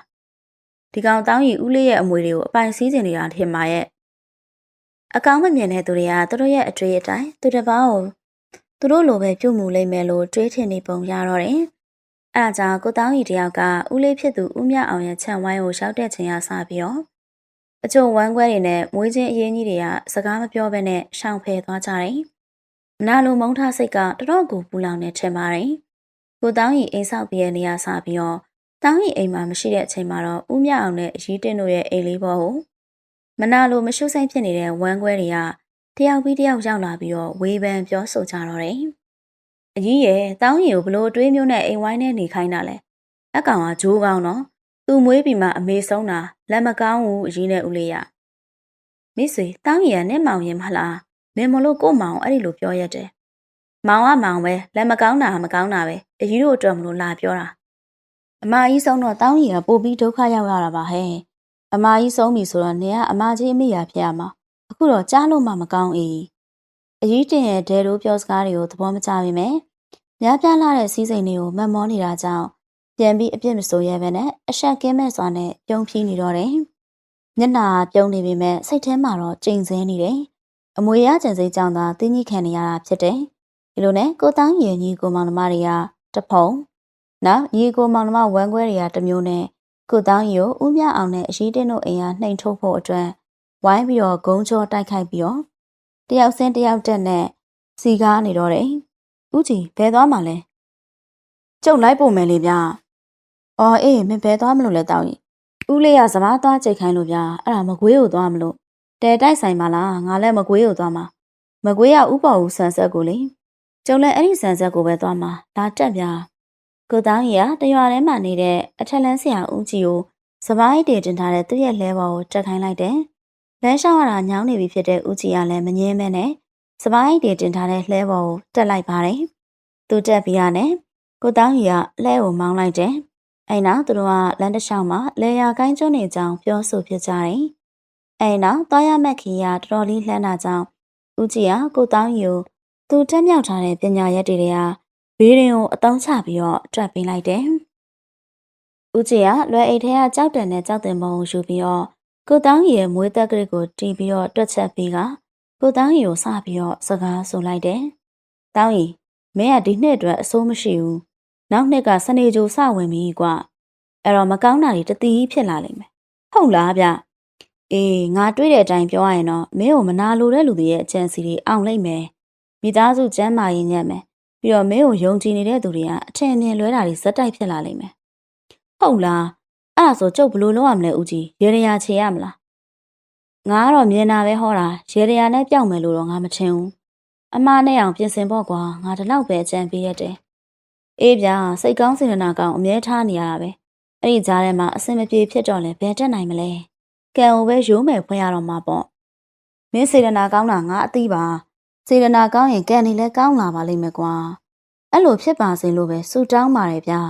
ဒီကောင်တောင်းရီဦးလေးရဲ့အမွေတွေကိုအပိုင်စည်းစင်နေတာထင်ပါရဲ့ အကောင်မမြင်တဲ့သူတွေကသူတို့ရဲ့အတွေ့အတိုင်းသူတစ်ပါးကိုသူတို့လိုပဲပြုတ်မှုလိမ့်မယ်လို့တွေးထင်နေပုံရတော့တယ်အဲဒါကြောင့်ကိုတောင်းရီတယောက်ကဦးလေးဖြစ်သူဦးမြအောင်ရဲ့ခြံဝိုင်းကိုရောက်တဲ့ချိန်ရစပြီးတော့အချို့ဝမ်းခွဲတွေနဲ့မွေးချင်းအရင်ကြီးတွေကစကားမပြောဘဲနဲ့ရှောင်ဖယ်သွားကြတယ်။နာလိုမုံထားစိတ်ကတော်တော်ကိုပူလောင်နေထင်ပါတယ်။ကိုတောင်းရီအိမ်ဆောက်ပြီးတဲ့နေရာစပြီးတော့တောင်းရီအိမ်မှာမရှိတဲ့အချိန်မှာတော့ဦးမြအောင်နဲ့အရီးတင်းတို့ရဲ့အိမ်လေးပေါ်ကို မနာလိုမရှုစိမ့်ဖြစ်နေတဲ့ဝမ်းခွဲတွေကတယောက်ပြီးတယောက်ရောက်လာပြီးတော့ဝေဖန်ပြောဆိုကြတော့တယ်။အကြီးရဲ့တောင်းရီကိုဘလို့တွေးမျိုးနဲ့အိမ်ဝိုင်းနဲ့နေခိုင်းတာလဲ။အကောင်ကဂျိုးကောင်းတော့သူ့မွေးပြီးမှအမေဆုံးတာလက်မကောင်းဘူးအကြီးနဲ့ဦးလေးရ။မိဆွေတောင်းရီကနဲ့မောင်ရင်မလား။မင်းမလို့ကို့မောင်အဲ့ဒီလိုပြောရတယ်။မောင်ကမောင်ပဲလက်မကောင်းတာမကောင်းတာပဲအကြီးတို့အတွက်မလို့လာပြောတာအမကြီးဆုံးတော့တောင်းကြီးကပို့ပြီးဒုက္ခရောက်ရတာပါဟဲ့ အမကြီးဆုံးပြီဆိုတော့နေကအမကြီးအမိရဖြစ်ရမှာအခုတော့ကြားလို့မှမကောင်းအေးအကြီးတင်ရဲ့ဒဲတို့ပြောစကားတွေကိုသဘောမကျပါနဲ့များပြားလာတဲ့စီးစိမ်တွေကိုမတ်မောနေတာကြောင့်ပြန်ပြီးအပြစ်မဆိုရဲပဲနဲ့အရှက်ကင်းမဲ့စွာနဲ့ပြုံးဖြီးနေတော့တယ်မျက်နာပြုံးနေပေမဲ့စိတ်ထဲမှာတော့ကြိမ်စင်းနေတယ်အမွေရကျန်စိတ်ကြောင့်သာတင်းကြီးခံနေရတာဖြစ်တယ်ဒီလိုနဲ့ကိုတောင်းရင်ညီကိုမောင်နှမတွေကတဖုံနောက်ညီကိုမောင်နှမဝမ်းခွဲတွေကတမျိုးနဲ့ ကိုတောင်းရီကိုဦးမြအောင်နဲ့အရှိတင်းတို့အိမ်ကနှိမ်ထုတ်ဖို့အတွက်ဝိုင်းပြီးတော့ဂုံချောတိုက်ခိုက်ပြီးတော့တယောက်စင်းတယောက်တက်နဲ့စီကားနေတော့တယ်။ဦးကြီးဘယ်သွားမှလဲ။ကျုပ်လိုက်ဖို့မယ်လေဗျာ။အော်အေးမင်းဘယ်သွားမလို့လဲတောင်းရင်။ဦးလေးကစမားသွားကြိတ်ခိုင်းလို့ဗျာ။အဲ့ဒါမကွေးကိုသွားမလို့။တဲတိုက်ဆိုင်ပါလား။ငါလည်းမကွေးကိုသွားမှာ။မကွေးကဥပ္ပဝူဆန်ဆက်ကိုလေ။ကျုံလည်းအဲ့ဒီဆန်ဆက်ကိုပဲသွားမှာလာတက်ပြ ကိုတောင်းကြီးကတရွာထဲမှာနေတဲ့အထက်လန်းဆရာဦးကြီးကိုစပိုင်းတည်တင်ထားတဲ့သူ့ရဲ့လဲပေါ်ကိုတက်ခိုင်းလိုက်တယ်လမ်းလျှောက်ရတာညောင်းနေပြီဖြစ်တဲ့ဦးကြီးကလည်းမငြင်းမဲနဲ့စပိုင်းတည်တင်ထားတဲ့လှဲပေါ်ကိုတက်လိုက်ပါတယ်သူတက်ပြီးရနဲ့ကိုတောင်းကြီးကလှဲကိုမောင်းလိုက်တယ်အဲ့နောက်သူတို့ကလမ်းတစ်လျှောက်မှာလေယာကိုင်းကျွန်းနေကြောင်းပြောဆိုဖြစ်ကြတယ်။အဲ့နောက်သွားရမက်ခီကတော်တော်လေးလှမ်းတာကြောင့်ဦးကြီးကကိုတောင်းရီကိုသူတက်မြောက်ထားတဲ့ပညာရက်တွေတွေက ဘေးရင်ကိုအတောင်းချပြီးတော့တွက်ပေးလိုက်တယ်။ဦးကြီးကလွယ်အိတ်ထဲကကြောက်တယ်နဲ့ကြောက်တယ်မုံကိုယူပြီးတော့ကိုတောင်းရီရဲ့မွေးသက်ကလေးကိုတီးပြီးတော့တွက်ချက်ပြီးကကိုတောင်းရီကိုစပြီးတော့စကားဆိုလိုက်တယ်။တောင်းရီမင်းကဒီနှစ်အတွက်အဆိုးမရှိဘူး။နောက်နှစ်ကစနေကြိုစဝင်ပြီကွာ။အဲ့တော့မကောင်းတာတွေတတိဖြစ်လာလိမ့်မယ်။ဟုတ်လားဗျ။အေးငါတွေးတဲ့အတိုင်းပြောရရင်တော့မင်းကိုမနာလိုတဲ့လူတွေရဲ့အကြံစီတွေအောင်လိုက်မယ်။မိသားစုကျမ်းမာရေးညံ့မယ်။ ပြီးတော့မင်းကိုယုံကြည်နေတဲ့သူတွေကအထင်မြင်လွဲတာတွေဇက်တိုက်ဖြစ်လာလိမ့်မယ်။ဟုတ်လား။အဲ့ဒါဆိုကျုပ်ဘယ်လိုလုပ်ရမလဲဦးကြီးရေရရာချေရမလား။ငါကတော့မြင်တာပဲဟောတာရေရရာနဲ့ပြောက်မယ်လို့တော့ငါမထင်ဘူး။အမားနဲ့အောင်ပြင်ဆင်ဖို့ကွာငါဒီလောက်ပဲအကြံပေးရတယ်။အေးဗျာစိတ်ကောင်းစေတနာကောင်းအမြဲထားနေရတာပဲ။အဲ့ဒီကြားထဲမှာအစင်မပြေဖြစ်တော့လဲဘယ်တက်နိုင်မလဲ။ကံကိုပဲရိုးမယ်ဖွင့်ရတော့မှာပေါ့။မင်းစေတနာကောင်းတာငါအသိပါ။ စေတနာကောင်းရင်ကံနေလဲကောင်းလာပါလိမ့်မယ်ကွာ။အဲ့လိုဖြစ်ပါစေလို့ပဲဆူတောင်းပါတယ်ဗျာ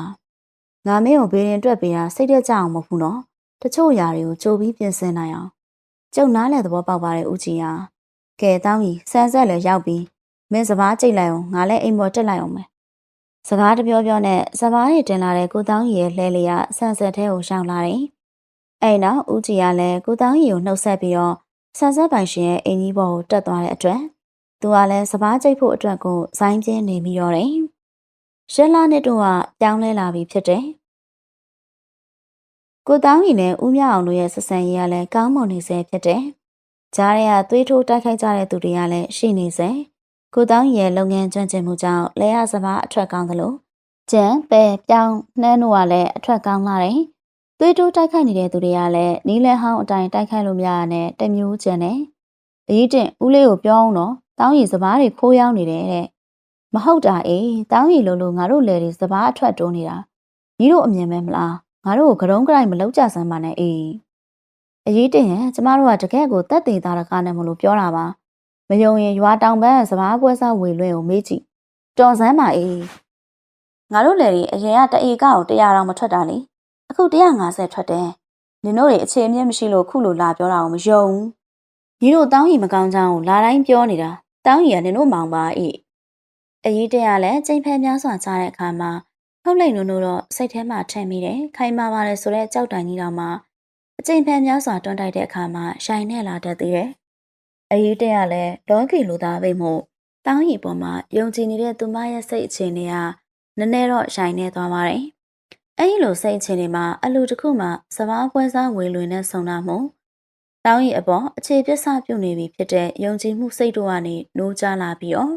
။ငါမင်းကိုဘေးရင်တွက်ပေးတာစိတ်တက်ကြအောင်မဟုတ်ဘူးနော်။တချို့ຢာတွေကိုကြိုပြီးပြင်ဆင်နိုင်အောင်။ကျုပ်နားလဲသဘောပေါက်ပါတယ်ဦးကြီးဟာ။ကဲတောင်းကြီးဆန်းဆက်လည်းရောက်ပြီးမင်းစပားကြိတ်လိုက်အောင်ငါလည်းအိမ်ပေါ်တက်လိုက်အောင်မယ်။စကားတပြောပြောနဲ့စပားတွေတင်လာတဲ့ကိုတောင်းကြီးရဲ့လှဲလေးကဆန်းဆက်ထဲကိုရှောင်လာတယ်။အဲ့နောက်ဦးကြီးကလည်းကိုတောင်းကြီးကိုနှုတ်ဆက်ပြီးတော့ဆန်းဆက်ပိုင်ရှင်ရဲ့အိမ်ကြီးပေါ်ကိုတက်သွားတဲ့အတွက် သူကလည်းစပားကြိတ်ဖို့အတွက်ကိုဇိုင်းပြင်းနေပြီးတော့တယ်။ရှက်လာနဲ့တို့ကပြောင်းလဲလာပြီဖြစ်တယ်။ကိုတောင်းကြီးနဲ့ဦးမြအောင်တို့ရဲ့ဆက်ဆံရေးကလည်းကောင်းမွန်နေစေဖြစ်တယ်။ကြားထဲကသွေးထိုးတိုက်ခိုက်ကြတဲ့သူတွေကလည်းရှိနေစေ။ကိုတောင်းရဲ့လုပ်ငန်းကျွမ်းကျင်မှုကြောင့်လဲရစပားအထွက်ကောင်းသလိုကျန်ပဲပြောင်းနှမ်းတို့ကလည်းအထွက်ကောင်းလာတယ်။သွေးတိုးတိုက်ခိုက်နေတဲ့သူတွေကလည်းနီးလဲဟောင်းအတိုင်းတိုက်ခိုက်လို့မရတဲ့တမျိုးကျန်တယ်။အရေးတင်ဦးလေးကိုပြောအောင်တော့ တောင်းရီစပားတွေခိုးရောက်နေတယ်တဲ့။မဟုတ်တာအေးတောင်းရီလို့လို့ငါတို့လေတွေစပားအထွက်တိုးနေတာ။ညီတို့အမြင်မဲမလားငါတို့ကိုကရုံးကြိုက်မလောက်ကြစမ်းပါနဲ့အေး။အရေးတင်ရင်ကျမတို့ကတကယ့်ကိုတက်သေးတာတကားနဲ့မလို့ပြောတာပါ။မယုံရင်ရွာတောင်ပန်းစပားပွဲစားဝေလွဲကိုမေးကြည့်။တော်စမ်းပါအေး။ငါတို့လေတွေအရင်ကတအေကောက်100တောင်မထွက်တာလေ။အခု150ထွက်တယ်။နင်တို့တွေအခြေအမြင့်မရှိလို့ခုလိုလာပြောတာကိုမယုံဘူး။ညီတို့တောင်းရီမကောင်းချောင်းကိုလာတိုင်းပြောနေတာ။ တောင်းရီကနင်တို့မောင်ပါ၏။အရေးတရလည်းချိန်ဖဲများစွာချတဲ့အခါမှာထုတ်လိုက်နိုးနိုးတော့စိတ်ထဲမှာထင်မိတယ်။ခိုင်မာပါလေဆိုတဲ့ကြောက်တိုင်ကြီးတော်မှာအချိန်ဖဲများစွာတွန်းတိုက်တဲ့အခါမှာရှိုင်နဲ့လာတတ်သေးတယ်။အရေးတရလည်းလောကီလိုသားပဲမို့တောင်းရီပေါ်မှာယုံကြည်နေတဲ့သူမရဲ့စိတ်အခြေအနေကနည်းနည်းတော့ရှိုင်နေသွားပါတယ်။အဲဒီလိုစိတ်အခြေအနေမှာအလူတစ်ခုမှစပားပွဲစားဝေလွင်နဲ့ဆုံတာမို့ တောင်းရီအပေါ်အခြေပစ္စပြုနေပြီဖြစ်တဲ့ယုံကြည်မှုစိတ်တို့ကနေနိုးကြလာပြီးတော့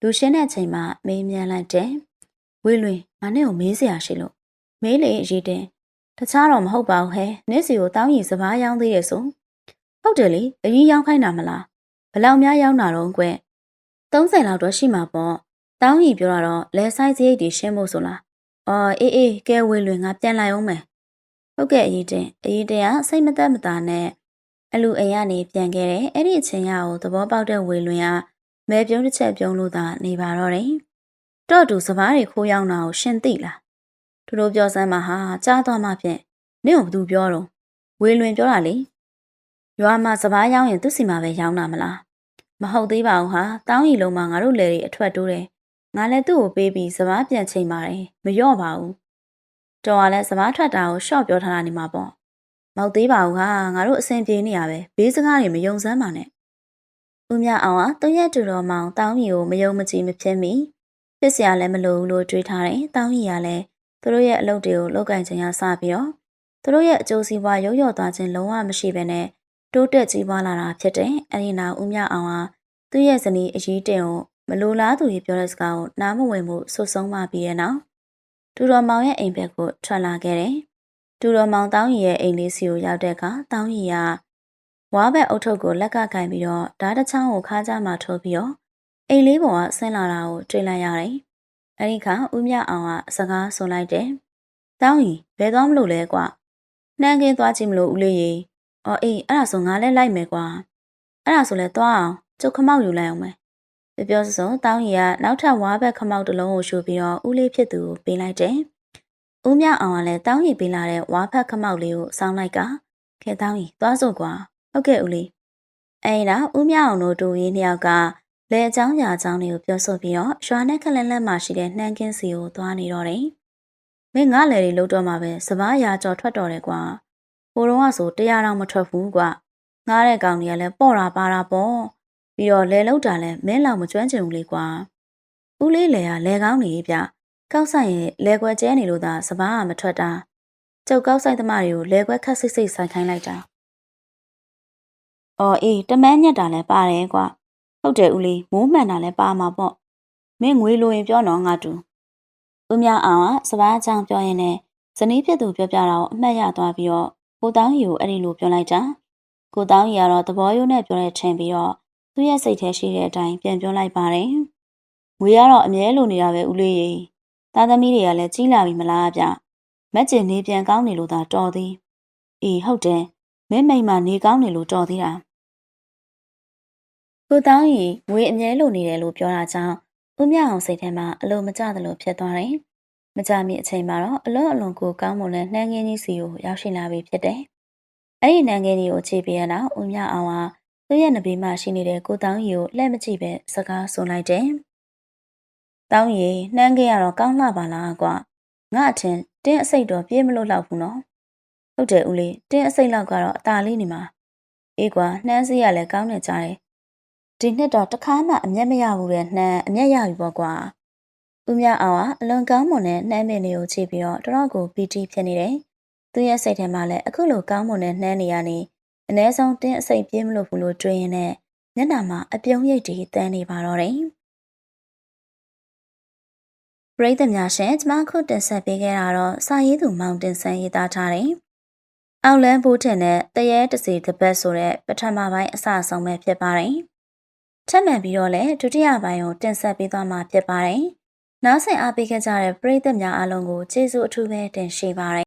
လူရှင်းတဲ့အချိန်မှာမေးမြန်းလိုက်တယ်။ဝေလွင်ငါနဲ့ကိုမေးစရာရှိလို့မေးလေရေးတယ်။တခြားတော့မဟုတ်ပါဘူးဟဲ့။နေ့စီကိုတောင်းရီစပားရောင်းသေးရဲ့ဆို။ဟုတ်တယ်လေအရင်ရောင်းခိုင်းတာမလား။ဘလောက်များရောင်းတာတော့ကွ30လောက်တော့ရှိမှာပေါ့။တောင်းရီပြောတာတော့လဲဆိုင်စရိတ်တွေရှင်းဖို့ဆိုလား။အော်အေးအေးကဲဝေလွင်ငါပြန်လိုက်အောင်မယ်။ဟုတ်ကဲ့အရေးတင်အရေးတင်ကစိတ်မသက်မသာနဲ့ အလူအိမ်ကနေပြန်ခဲ့တယ်အဲ့ဒီအချိန်ရကိုသဘောပေါက်တဲ့ဝေလွင်ကမဲပြုံးတစ်ချက်ပြုံးလို့သာနေပါတော့တယ်တော့တူစပားတွေခိုးရောက်တာကိုရှင်သိလားသူတို့ပြောစမ်းမှာဟာကြားသွားမှဖြင့်နင့်ကိုဘသူပြောတော့ဝေလွင်ပြောတာလေရွာမှာစပားရောက်ရင်သူ့စီမှာပဲရောက်တာမလားမဟုတ်သေးပါဘူးဟာတောင်းရီလုံးမှာငါတို့လေတွေအထွက်တိုးတယ်ငါလည်းသူ့ကိုပေးပြီးစပားပြန်ချိန်ပါတယ်မလျော့ပါဘူးတော်ကလည်းစပားထွက်တာကိုရှော့ပြောထားတာနေမှာပေါ့ မောက်သေးပါဘူးဟာငါတို့အဆင်ပြေနေရပဲဘေးစကားတွေမယုံစမ်းပါနဲ့ဦးမြအောင်ကသူ့ရဲ့တူတော်မောင်တောင်းရီကိုမယုံမကြည်မဖြစ်မိဖြစ်စရာလည်းမလိုဘူးလို့တွေးထားတယ်တောင်းရီကလည်းသူတို့ရဲ့အလုပ်တွေကိုလုပ်ကင်ခြင်းရစပြီးတော့သူတို့ရဲ့အကျိုးစီးပွားရုပ်ရော့သွားခြင်းလုံးဝမရှိဘဲနဲ့တိုးတက်ကြီးပွားလာတာဖြစ်တယ်အဲဒီနောက်ဦးမြအောင်ကသူ့ရဲ့ဇနီးအကြီးတင်ကိုမလိုလားသူကြီးပြောတဲ့စကားကိုနားမဝင်မှုဆွဆုံးမှပြီးရဲ့နောက်တူတော်မောင်ရဲ့အိမ်ဘက်ကိုထွက်လာခဲ့တယ် တူတော်မောင်တောင်းရီရဲ့အိမ်လေးစီကိုရောက်တဲ့အခါတောင်းရီကဝါဘက်အုတ်ထုပ်ကိုလက်ကကင်ပြီးတော့ဓာတ်တစ်ချောင်းကိုခါးကြမှာထိုးပြီးတော့အိမ်လေးပေါ်ကဆင်းလာတာကိုတွေ့လိုက်ရတယ်။အဲဒီခါဦးမြအောင်ကစကားဆိုလိုက်တယ်။တောင်းရီဘယ်သွားမလို့လဲကွာ။နှမ်းကင်းသွားကြည့်မလို့ဦးလေးရေ။အော်အေးအဲ့ဒါဆိုငါလည်းလိုက်မယ်ကွာ။အဲ့ဒါဆိုလဲသွားအောင်ကျုပ်ခမောက်ယူလိုက်အောင်မယ်။ပြောပြောစစုံတောင်းရီကနောက်ထပ်ဝါဘက်ခမောက်တစ်လုံးကိုရှူပြီးတော့ဦးလေးဖြစ်သူကိုပေးလိုက်တယ်။ ဦးမြအောင်ကလည်းတောင်းရီပေးလာတဲ့ဝါဖက်ခမောက်လေးကိုစောင်းလိုက်ကခဲတောင်းရီသွားစို့ကွာဟုတ်ကဲ့ဦးလေးအဲ့ဒါဦးမြအောင်တို့တူရင်းနှစ်ယောက်ကလေအကြောင်းရာအကြောင်းတွေကိုပြောဆိုပြီးတော့ရွာနဲ့ခလန်းလန်းမှာရှိတဲ့နှမ်းကင်းစီကိုသွားနေတော့တယ်မင်းငါလေတွေလှုပ်တော့မှာပဲစပားရာကြော်ထွက်တော့တယ်ကွာဟိုတော့ကဆိုတရားတော့မထွက်ဘူးကွာငားတဲ့ကောင်တွေကလည်းပေါ့တာပါတာပေါ့ပြီးတော့လေလောက်တာလည်းမင်းလောက်မကျွမ်းကျင်ဘူးလေကွာဦးလေးလေကလေကောင်းနေပြ ကောက်ဆိုင်ရဲ့လေခွဲကျဲနေလို့သာစပားကမထွက်တာကျုပ်ကောက်ဆိုင်သမားတွေကိုလေခွဲခက်စိတ်စိတ်ဆိုင်ခိုင်းလိုက်တာအော်အေးတမန်းညက်တာလည်းပါတယ်ကွာဟုတ်တယ်ဦးလေးမိုးမှန်တာလည်းပါမှာပေါ့မင်းငွေလိုရင်ပြောတော့ငါတူဦးမြအောင်ကစပားအကြောင်းပြောရင်လည်းဇနီးဖြစ်သူပြောပြတာကိုအမှတ်ရသွားပြီးတော့ကိုတောင်းရီကိုအဲ့ဒီလိုပြောလိုက်တာကိုတောင်းရီကတော့သဘောရိုးနဲ့ပြောတဲ့ထင်ပြီးတော့သူ့ရဲ့စိတ်ထဲရှိတဲ့အတိုင်းပြန်ပြောလိုက်ပါတယ်ငွေကတော့အမြဲလိုနေတာပဲဦးလေးရေ သားသမီးတွေကလည်းကြီးလာပြီမလားဗျမက်ကျင်နေပြန်ကောင်းနေလို့သာတော်သည်အေးဟုတ်တယ်မင်းမိန်မှနေကောင်းနေလို့တော်သေးတာကိုတောင်းရီငွေအမြဲလိုနေတယ်လို့ပြောတာကြောင့်ဦးမြအောင်စိတ်ထဲမှာအလိုမကျသလိုဖြစ်သွားတယ်မကြမီအချိန်မှာတော့အလွန်အလွန်ကိုကောင်းမွန်တဲ့နှမ်းငင်းကြီးစီကိုရောက်ရှိလာပြီဖြစ်တယ်။အဲ့ဒီနှမ်းငင်းကြီးကိုခြေပြရတော့ဦးမြအောင်ကသူ့ရဲ့နဘေးမှာရှိနေတဲ့ကိုတောင်းရီကိုလက်မကြည့်ပဲစကားဆိုလိုက်တယ်။ တောင်းရီနှမ်းငင်းရတော့ကောင်းလှပါလားကွာ။ငါအထင်တင်းအစိတ်တော့ပြေးမလို့လောက်ဘူးနော်။ဟုတ်တယ်ဦးလေးတင်းအစိတ်လောက်ကတော့အตาလေးနေမှာ။အေးကွာနှမ်းစီးရလည်းကောင်းနေကြတယ်။ဒီနှစ်တော့တခါမှအမျက်မရဘူးတဲ့နှမ်းအမျက်ရပြီပေါ့ကွာ။ဦးမြအောင်ကအလွန်ကောင်းမွန်တဲ့နှမ်းပင်တွေကိုချိန်ပြီးတော့တော်တော်ကိုပီတိဖြစ်နေတယ်။သူရဲ့စိတ်ထဲမှာလည်းအခုလိုကောင်းမွန်တဲ့နှမ်းတွေကနေအ ਨੇ ဆုံးတင်းအစိတ်ပြေးမလို့ဘူးလို့တွေးရင်နဲ့မျက်နှာမှာအပြုံးရိပ်တွေတန်းနေပါတော့တယ်။ ပရိသတ်များရှင်ကျမခုတင်ဆက်ပေးခဲ့တာတော့စာရေးသူမောင်တင်ဆန်းရေးသားထားတယ်။အောက်လန်းဘူးတင်တဲ့တရဲတစီတစ်ပတ်ဆိုတဲ့ပထမပိုင်းအစအဆုံးပဲဖြစ်ပါတယ်။ထပ်မံပြီးတော့လည်းဒုတိယပိုင်းကိုတင်ဆက်ပေးသွားမှာဖြစ်ပါတယ်။နားဆင်အားပေးခဲ့ကြတဲ့ပရိသတ်များအားလုံးကိုကျေးဇူးအထူးပဲတင်ရှိပါတယ်